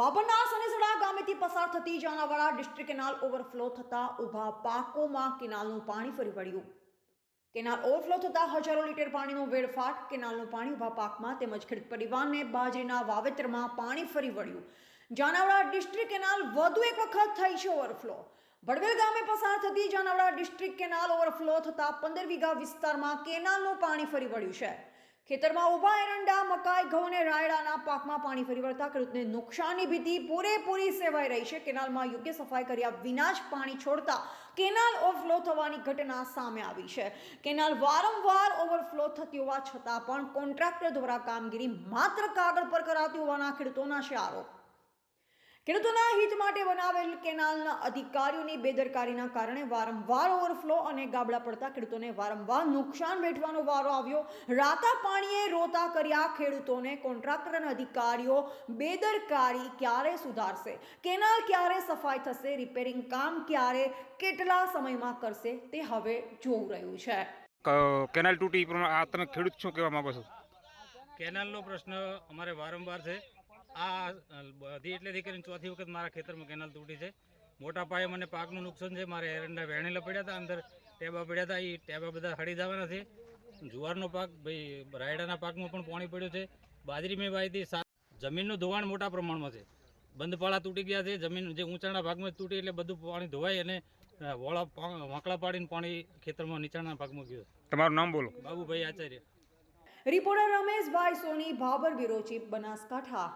બાબરના સનેસડા ગામેથી પસાર થતી Janawada district canal overflow થતા ઊભા પાકોમાં કેનાલનું પાણી ફરી વળ્યું. કેનાલ ઓવરફ્લો થતાં હજારો લીટર પાણીનો વેડફાટ કેનાલનું પાણી ઊભા પાકમાં તેમજ ખેડૂત પરિવારને બાજરીના વાવેતરમાં પાણી ફરી વળ્યું. જાનાવાડા ડિસ્ટ્રિક્ટ કેનાલ વધુ એક વખત થઈ છે ઓવરફ્લો. ભડવેલ ગામે પસાર થતી જાનાવાડા ડિસ્ટ્રિક્ટ કેનાલ ઓવરફ્લો થતાં પંદર વીઘા વિસ્તારમાં કેનાલનું પાણી ફરી વળ્યું છે. ખેતરમાં ઊભા એરંડા, મકાઈ, ઘઉં અને રાયડાના પાકમાં પાણી ફરી વળતા ખેડૂતને નુકસાનની ભીતિ પૂરેપૂરી સેવાઈ રહી છે. કેનાલમાં યોગ્ય સફાઈ કર્યા વિના જ પાણી છોડતા કેનાલ ઓવરફ્લો થવાની ઘટના સામે આવી છે. કેનાલ વારંવાર ઓવરફ્લો થતી હોવા છતાં પણ કોન્ટ્રાક્ટર દ્વારા કામગીરી માત્ર કાગળ પર કરાતી હોવાના ખેડૂતોના છે આરોપ. ખેડૂતોના હિત માટે બનાવેલ કેનાલના અધિકારીઓની બેદરકારીના કારણે વારંવાર ઓવરફ્લો અને ગાબડા પડતા ખેડૂતોને વારંવાર નુકસાન વેઠવાનો વારો આવ્યો. રાતા પાણીએ રોતા કર્યા ખેડૂતોને કોન્ટ્રાક્ટર અને અધિકારીઓ બેદરકારી ક્યારે સુધારશે? કેનાલ ક્યારે સફાઈ થશે? રિપેરિંગ કામ ક્યારે કેટલા સમયમાં કરશે? તે હવે જોવું રહ્યું છે. ક- કેનાલ તૂટી આ તમે ખેડૂત શું કહેવા માંગો છો? કેનાલનો પ્રશ્ન અમારે વારંવાર છે. આ બધી એટલેથી કરીને ચોથી વખત મારા ખેતરમાં કેનાલ તૂટી છે. મોટા પાયે મને પાકનું નુકસાન છે. મારે એરંડા વેણેલા પડ્યા હતા અંદર ટેબા પડ્યા હતા. એ ટેબા બધા હળી જવાના છે. જુવારનો પાક ભાઈ રાયડાના પાકમાં પણ પાણી પડ્યું છે. બાજરી મેં વાવી હતી. જમીનનું ધોવાણ મોટા પ્રમાણમાં છે. બંધપાળા તૂટી ગયા છે. જમીન જે ઊંચાણા ભાગમાં તૂટી એટલે બધું પાણી ધોવાય અને વોળા વાંકડા પાડીને પાણી ખેતરમાં નીચાણના ભાગમાં ગયું તમારું નામ બોલો. Babubhai Acharya. Reporter Rameshbhai Soni Bhabar bureau chief Banaskantha.